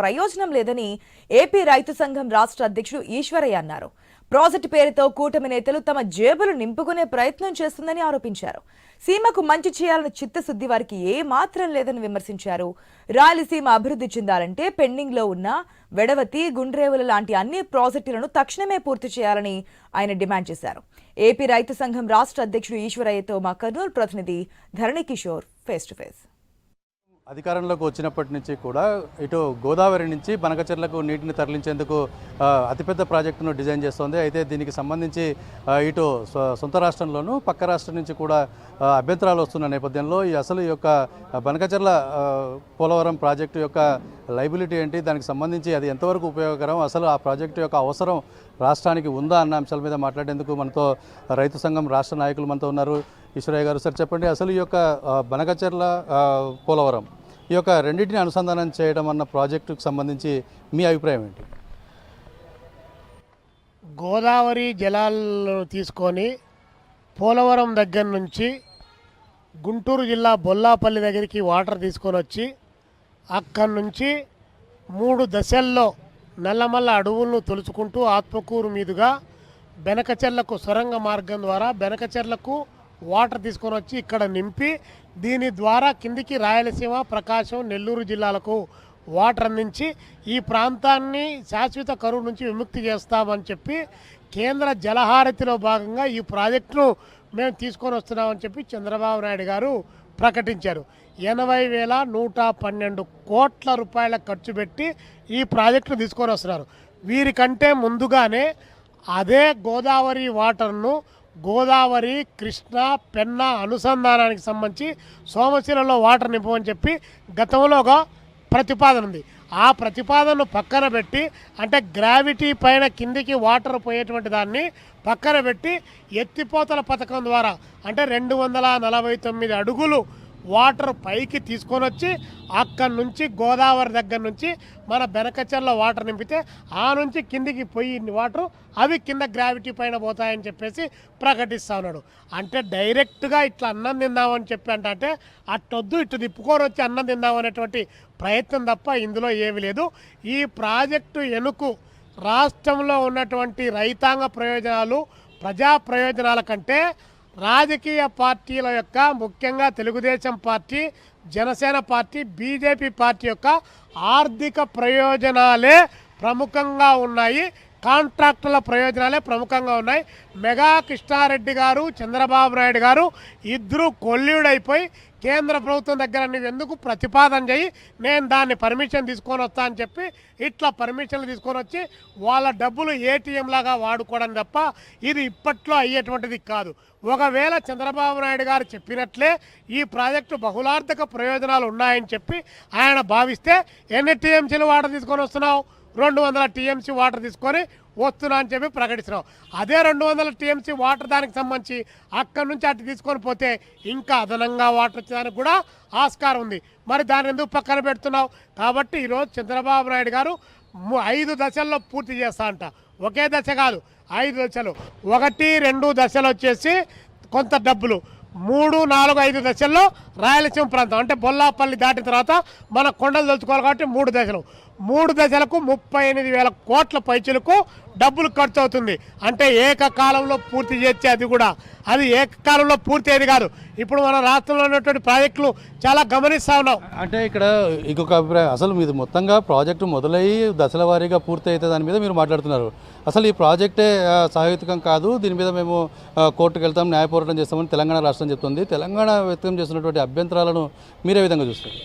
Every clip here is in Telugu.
ప్రయోజనం లేదని ఏపీ రైతు సంఘం రాష్ట్ర అధ్యక్షుడు ఈశ్వరయ్య అన్నారు. ప్రాజెక్టు పేరుతో కూటమి నేతలు తమ జేబులు నింపుకునే ప్రయత్నం చేస్తుందని ఆరోపించారు. సీమకు మంచి చేయాలన్న చిత్తశుద్ధి వారికి ఏ మాత్రం లేదని విమర్శించారు. రాయలసీమ అభివృద్ధి చెందాలంటే పెండింగ్లో ఉన్న వెడవతి గుండ్రేవుల లాంటి అన్ని ప్రాజెక్టులను తక్షణమే పూర్తి చేయాలని ఆయన డిమాండ్ చేశారు. ఏపీ రైతు సంఘం రాష్ట్ర అధ్యక్షుడు ఈశ్వరయ్యతో మా కర్నూలు ప్రతినిధి Dharani Kishore face to face. అధికారంలోకి వచ్చినప్పటి నుంచి కూడా ఇటు గోదావరి నుంచి బనకచెర్లకు నీటిని తరలించేందుకు అతిపెద్ద ప్రాజెక్టును డిజైన్ చేస్తోంది. అయితే దీనికి సంబంధించి ఇటు సొంత రాష్ట్రంలోనూ పక్క రాష్ట్రం నుంచి కూడా అభ్యంతరాలు వస్తున్న నేపథ్యంలో ఈ అసలు ఈ యొక్క బనకచెర్ల పోలవరం ప్రాజెక్టు యొక్క లైబిలిటీ ఏంటి? దానికి సంబంధించి అది ఎంతవరకు ఉపయోగకరం? అసలు ఆ ప్రాజెక్టు యొక్క అవసరం రాష్ట్రానికి ఉందా అన్న అంశాల మీద మాట్లాడేందుకు మనతో రైతు సంఘం రాష్ట్ర నాయకులు మనతో ఉన్నారు. ఈశ్వరయ్య గారు సార్ చెప్పండి. అసలు ఈ యొక్క బనకచెర్ల పోలవరం ఈ యొక్క రెండింటిని అనుసంధానం చేయడం అన్న ప్రాజెక్టుకు సంబంధించి మీ అభిప్రాయం ఏంటి? గోదావరి జలాలను తీసుకొని పోలవరం దగ్గర నుంచి గుంటూరు జిల్లా బొల్లాపల్లి దగ్గరికి వాటర్ తీసుకొని వచ్చి అక్కడి నుంచి మూడు దశల్లో నల్లమల్ల అడవులను తొలుచుకుంటూ ఆత్మకూరు మీదుగా బెనకచెర్లకు సొరంగ మార్గం ద్వారా బెనకచెర్లకు వాటర్ తీసుకొని వచ్చి ఇక్కడ నింపి దీని ద్వారా కిందికి రాయలసీమ ప్రకాశం నెల్లూరు జిల్లాలకు వాటర్ అందించి ఈ ప్రాంతాన్ని శాశ్వత కరువు నుంచి విముక్తి చేస్తామని చెప్పి కేంద్ర జలహారతిలో భాగంగా ఈ ప్రాజెక్టును మేము తీసుకొని వస్తున్నామని చెప్పి చంద్రబాబు నాయుడు గారు ప్రకటించారు. ఎనభై వేల నూట పన్నెండు కోట్ల రూపాయల ఖర్చు పెట్టి ఈ ప్రాజెక్టును తీసుకొని వస్తున్నారు. వీరికంటే ముందుగానే అదే గోదావరి వాటర్ను గోదావరి కృష్ణ పెన్న అనుసంధానానికి సంబంధించి సోమశిలలో వాటర్ నింపమని చెప్పి గతంలో ఒక ప్రతిపాదన ఉంది. ఆ ప్రతిపాదనను పక్కన పెట్టి అంటే గ్రావిటీ పైన కిందికి వాటర్ పోయేటువంటి దాన్ని పక్కన పెట్టి ఎత్తిపోతల పథకం ద్వారా అంటే రెండు వందల నలభై తొమ్మిది అడుగులు వాటర్ పైకి తీసుకొని వచ్చి అక్కడి నుంచి గోదావరి దగ్గర నుంచి మన బెనకచెర్ల వాటర్ నింపితే ఆ నుంచి కిందికి పోయి వాటర్ అవి కింద గ్రావిటీ పైన పోతాయని చెప్పేసి ప్రకటిస్తా ఉన్నాడు. అంటే డైరెక్ట్గా ఇట్లా అన్నం తిందామని చెప్పి అంటే అట్టొద్దు ఇటు తిప్పుకొని వచ్చి అన్నం తిందామనేటువంటి ప్రయత్నం తప్ప ఇందులో ఏమీ లేదు. ఈ ప్రాజెక్టు ఎనుకు రాష్ట్రంలో ఉన్నటువంటి రైతాంగ ప్రయోజనాలు ప్రజా ప్రయోజనాల కంటే రాజకీయ పార్టీల యొక్క ముఖ్యంగా Telugu Desam party Janasena party BJP party యొక్క ఆర్థిక ప్రయోజనాలే ప్రముఖంగా ఉన్నాయి. కాంట్రాక్టుల ప్రయోజనాలే ప్రముఖంగా ఉన్నాయి. మెగా కృష్ణారెడ్డి గారు చంద్రబాబు నాయుడు గారు ఇద్దరు కొల్లుడైపోయి కేంద్ర ప్రభుత్వం దగ్గర నువ్వు ఎందుకు ప్రతిపాదన చేయి? నేను దాన్ని పర్మిషన్ తీసుకొని వస్తా అని చెప్పి ఇట్లా పర్మిషన్లు తీసుకొని వచ్చి వాళ్ళ డబ్బులు ఏటీఎం లాగా వాడుకోవడం తప్ప ఇది ఇప్పట్లో అయ్యేటువంటిది కాదు. ఒకవేళ చంద్రబాబు నాయుడు గారు చెప్పినట్లే ఈ ప్రాజెక్టు బహుళార్థక ప్రయోజనాలు ఉన్నాయని చెప్పి ఆయన భావిస్తే ఎన్ని టీఎంసీలు వాటర్ తీసుకొని వస్తున్నావు? రెండు వందల టీఎంసీ వాటర్ తీసుకొని వస్తున్నా అని చెప్పి ప్రకటిస్తున్నాం. అదే రెండు వందల టీఎంసీ వాటర్ దానికి సంబంధించి అక్కడి నుంచి అటు తీసుకొని పోతే ఇంకా అదనంగా వాటర్ వచ్చేదానికి కూడా ఆస్కారం ఉంది. మరి దాన్ని ఎందుకు పక్కన పెడుతున్నావు? కాబట్టి ఈరోజు చంద్రబాబు నాయుడు గారు ఐదు దశల్లో పూర్తి చేస్తా అంట. ఒకే దశ కాదు ఐదు దశలు. ఒకటి రెండు దశలు వచ్చేసి కొంత డబ్బులు. మూడు నాలుగు ఐదు దశల్లో రాయలసీమ ప్రాంతం. అంటే బొల్లాపల్లి దాటిన తర్వాత మన కొండలు తలుచుకోవాలి కాబట్టి మూడు దశలు. మూడు దశలకు ముప్పై ఎనిమిది వేల కోట్ల పైచులకు డబ్బులు ఖర్చు అవుతుంది అంటే ఏకకాలంలో పూర్తి చేస్తే అది కూడా. అది ఏకకాలంలో పూర్తి అయ్యేది కాదు. ఇప్పుడు మన రాష్ట్రంలో ఉన్నటువంటి ప్రాజెక్టులు చాలా గమనిస్తా ఉన్నాం. అంటే ఇక్కడ ఇంకొక అభిప్రాయం. అసలు మీది మొత్తంగా ప్రాజెక్టు మొదలయ్యి దశల వారీగా పూర్తి అయితే దాని మీద మీరు మాట్లాడుతున్నారు. అసలు ఈ ప్రాజెక్టే ఆ, సహేతుకం కాదు. దీని మీద మేము కోర్టుకు వెళ్తాం న్యాయ పోరాటం చేస్తామని తెలంగాణ రాష్ట్రం చెప్తుంది. తెలంగాణ వ్యక్తం చేస్తున్నటువంటి అభ్యంతరాలను మీరే విధంగా చూస్తారు?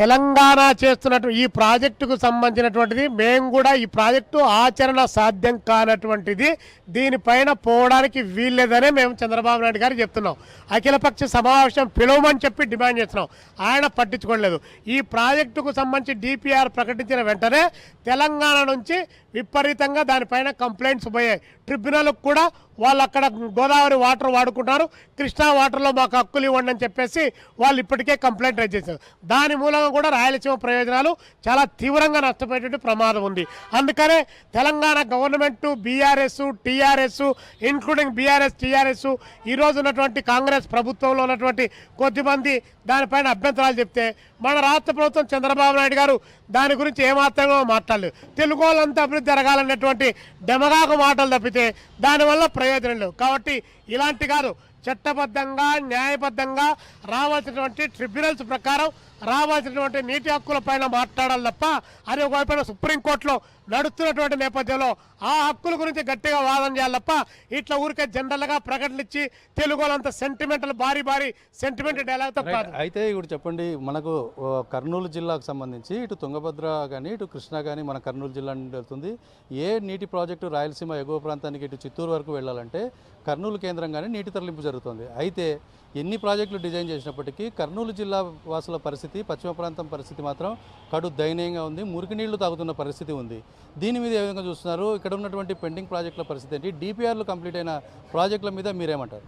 తెలంగాణ చేస్తున్నటువంటి ఈ ప్రాజెక్టుకు సంబంధించినటువంటిది మేము కూడా ఈ ప్రాజెక్టు ఆచరణ సాధ్యం కానటువంటిది దీనిపైన పోవడానికి వీల్లేదనే మేము చంద్రబాబు నాయుడు గారు చెప్తున్నాం. అఖిలపక్ష సమావేశం పిలవమని చెప్పి డిమాండ్ చేస్తున్నాం. ఆయన పట్టించుకోలేదు. ఈ ప్రాజెక్టుకు సంబంధించి డిపిఆర్ ప్రకటించిన వెంటనే తెలంగాణ నుంచి విపరీతంగా దానిపైన కంప్లైంట్స్ పోయాయి. ట్రిబ్యునల్కి కూడా వాళ్ళు అక్కడ గోదావరి వాటర్ వాడుకుంటారు కృష్ణా వాటర్లో మాకు హక్కులు ఇవ్వండి అని చెప్పేసి వాళ్ళు ఇప్పటికే కంప్లైంట్ రైజ్ చేశారు. దాని మూలంగా కూడా రాయలసీమ ప్రయోజనాలు చాలా తీవ్రంగా నష్టపోయేటువంటి ప్రమాదం ఉంది. అందుకనే Telangana government BRS TRS including BRS TRS ఈరోజు ఉన్నటువంటి కాంగ్రెస్ ప్రభుత్వంలో ఉన్నటువంటి కొద్దిమంది దానిపైన అభ్యంతరాలు చెప్తే మన రాష్ట్ర ప్రభుత్వం చంద్రబాబు నాయుడు గారు దాని గురించి ఏమాత్రమో మాట్లాడలేదు. తెలుగు వాళ్ళంతా అభివృద్ధి జరగాలన్నటువంటి డెమగాకు మాటలు తప్పితే దానివల్ల ప్రయోజనం లేవు కాబట్టి ఇలాంటి కాదు. చట్టబద్ధంగా న్యాయబద్ధంగా రావాల్సినటువంటి ట్రిబ్యునల్స్ ప్రకారం రావాల్సినటువంటి నీటి హక్కుల పైన మాట్లాడాలి తప్ప అది ఒకవైపున సుప్రీంకోర్టులో నడుస్తున్నటువంటి నేపథ్యంలో ఆ హక్కుల గురించి గట్టిగా వాదన చేయాలి తప్ప ఇట్లా ఊరికే జనరల్గా ప్రకటనలు ఇచ్చి తెలుగు వాళ్ళంత సెంటిమెంటల్ భారీ భారీ సెంటిమెంట్ డైలాగ్తో కాదు. అయితే ఇప్పుడు చెప్పండి మనకు కర్నూలు జిల్లాకు సంబంధించి ఇటు తుంగభద్ర కానీ ఇటు కృష్ణా కానీ మన కర్నూలు జిల్లా నుండి వెళ్తుంది. ఏ నీటి ప్రాజెక్టు రాయలసీమ ఎగువ ప్రాంతానికి ఇటు చిత్తూరు వరకు వెళ్ళాలంటే కర్నూలు కేంద్రంగానే నీటి తరలింపు జరుగుతుంది. అయితే ఎన్ని ప్రాజెక్టులు డిజైన్ చేసినప్పటికీ కర్నూలు జిల్లా వాసుల పరిస్థితి పశ్చిమ ప్రాంతం పరిస్థితి మాత్రం కడు దయనీయంగా ఉంది. మురికి నీళ్ళు తాగుతున్న పరిస్థితి ఉంది. దీని మీద ఏ విధంగా చూస్తున్నారు? ఇక్కడ ఉన్నటువంటి పెండింగ్ ప్రాజెక్టుల పరిస్థితి ఏంటి? డిపిఆర్లు కంప్లీట్ అయిన ప్రాజెక్టుల మీద మీరేమంటారు?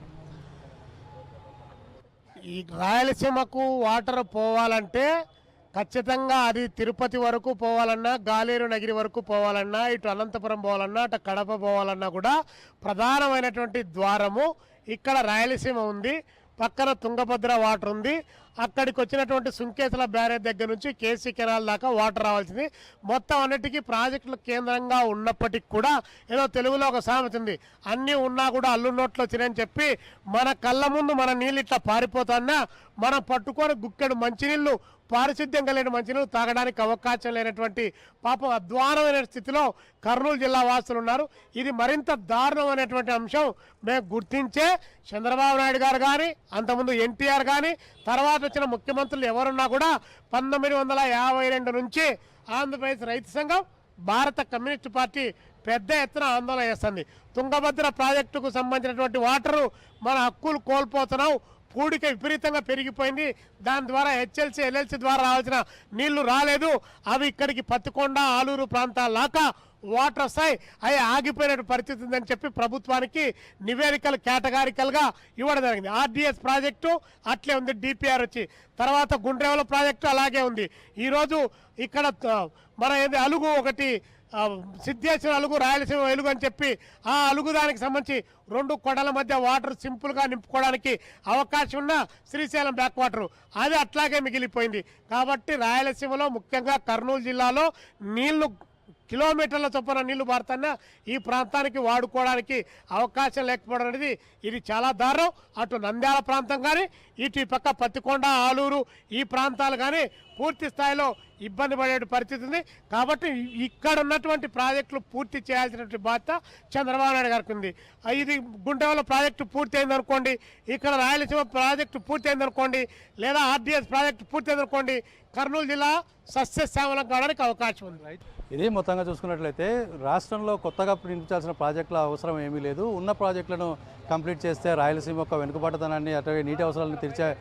ఈ రాయలసీమకు వాటర్ పోవాలంటే ఖచ్చితంగా అది తిరుపతి వరకు పోవాలన్నా గాలేరు నగిరి వరకు పోవాలన్నా ఇటు అనంతపురం పోవాలన్నా అటు కడప పోవాలన్నా కూడా ప్రధానమైనటువంటి ద్వారము ఇక్కడ రాయలసీమ ఉంది. పక్కన తుంగభద్ర వాటర్ ఉంది. అక్కడికి వచ్చినటువంటి సుంకేతల బ్యారేజ్ దగ్గర నుంచి కేసీ కెనాల్ దాకా వాటర్ రావాల్సింది. మొత్తం అన్నిటికీ ప్రాజెక్టులు కేంద్రంగా ఉన్నప్పటికీ కూడా ఏదో తెలుగులో ఒక సామెత ఉంది. అన్నీ ఉన్నా కూడా అల్లు నోట్లో వచ్చినాయని చెప్పి మన కళ్ళ ముందు మన నీళ్ళు ఇట్లా పారిపోతున్నా మనం పట్టుకొని గుక్కెడు మంచినీళ్ళు పారిశుద్ధ్యం కలిగిన మంచినీళ్ళు తాగడానికి అవకాశం లేనటువంటి పాపం అధ్వానమైన స్థితిలో కర్నూలు జిల్లా వాసులు ఉన్నారు. ఇది మరింత దారుణమైనటువంటి అంశం. మేము గుర్తించే చంద్రబాబు నాయుడు గారు కానీ అంతకుముందు ఎన్టీఆర్ కానీ తర్వాత వచ్చిన ముఖ్యమంత్రులు ఎవరున్నా కూడా పంతొమ్మిది వందల యాభై రెండు నుంచి ఆంధ్రప్రదేశ్ రైతు సంఘం భారత కమ్యూనిస్ట్ పార్టీ పెద్ద ఎత్తున ఆందోళన చేస్తుంది. తుంగభద్ర ప్రాజెక్టుకు సంబంధించినటువంటి వాటరు మన హక్కులు కోల్పోతున్నాం. పూడిక విపరీతంగా పెరిగిపోయింది. దాని ద్వారా హెచ్ఎల్సీ ఎల్ఎల్సీ ద్వారా రావాల్సిన నీళ్ళు రాలేదు. అవి ఇక్కడికి పత్తికొండ ఆలూరు ప్రాంతాల దాకా వాటర్ వస్తాయి. అవి ఆగిపోయిన పరిస్థితి ఉందని చెప్పి ప్రభుత్వానికి నివేదికలు కేటగారికల్గా ఇవ్వడం జరిగింది. ఆర్డిఎస్ ప్రాజెక్టు అట్లే ఉంది డిపిఆర్ వచ్చి. తర్వాత గుండ్రేవల ప్రాజెక్టు అలాగే ఉంది. ఈరోజు ఇక్కడ మన ఏది అలుగు ఒకటి సిద్ధేశ్వర అలుగు రాయలసీమ వెలుగు అని చెప్పి ఆ అలుగు దానికి సంబంధించి రెండు కొడల మధ్య వాటర్ సింపుల్గా నింపుకోవడానికి అవకాశం ఉన్న శ్రీశైలం బ్యాక్ వాటర్. అది అట్లాగే మిగిలిపోయింది. కాబట్టి రాయలసీమలో ముఖ్యంగా కర్నూలు జిల్లాలో నీళ్ళు కిలోమీటర్ల చొప్పున నీళ్ళు పారుతున్నా ఈ ప్రాంతానికి వాడుకోవడానికి అవకాశం లేకపోవడం అనేది ఇది చాలా దారుణం. అటు నంద్యాల ప్రాంతం కానీ ఇటు ఈ పక్క పత్తికొండ ఆలూరు ఈ ప్రాంతాలు కానీ పూర్తి స్థాయిలో ఇబ్బంది పడే పరిస్థితి ఉంది. కాబట్టి ఇక్కడ ఉన్నటువంటి ప్రాజెక్టులు పూర్తి చేయాల్సినటువంటి బాధ్యత చంద్రబాబు నాయుడు గారికి ఉంది. ఇది గుంటెవల ప్రాజెక్టు పూర్తి అయిందనుకోండి ఇక్కడ రాయలసీమ ప్రాజెక్టు పూర్తి అయిందనుకోండి లేదా ఆర్డీఎస్ ప్రాజెక్టు పూర్తి అయిందనుకోండి కర్నూలు జిల్లా సస్యశ్యామలం కావడానికి అవకాశం ఉంది. ఇదే మొత్తంగా చూసుకున్నట్లయితే రాష్ట్రంలో కొత్తగా నిర్మించాల్సిన ప్రాజెక్టుల అవసరం ఏమీ లేదు. ఉన్న ప్రాజెక్టులను కంప్లీట్ చేస్తే రాయలసీమ యొక్క వెనుకబాటుతనాన్ని అటువంటి నీటి అవసరాలను అవకాశం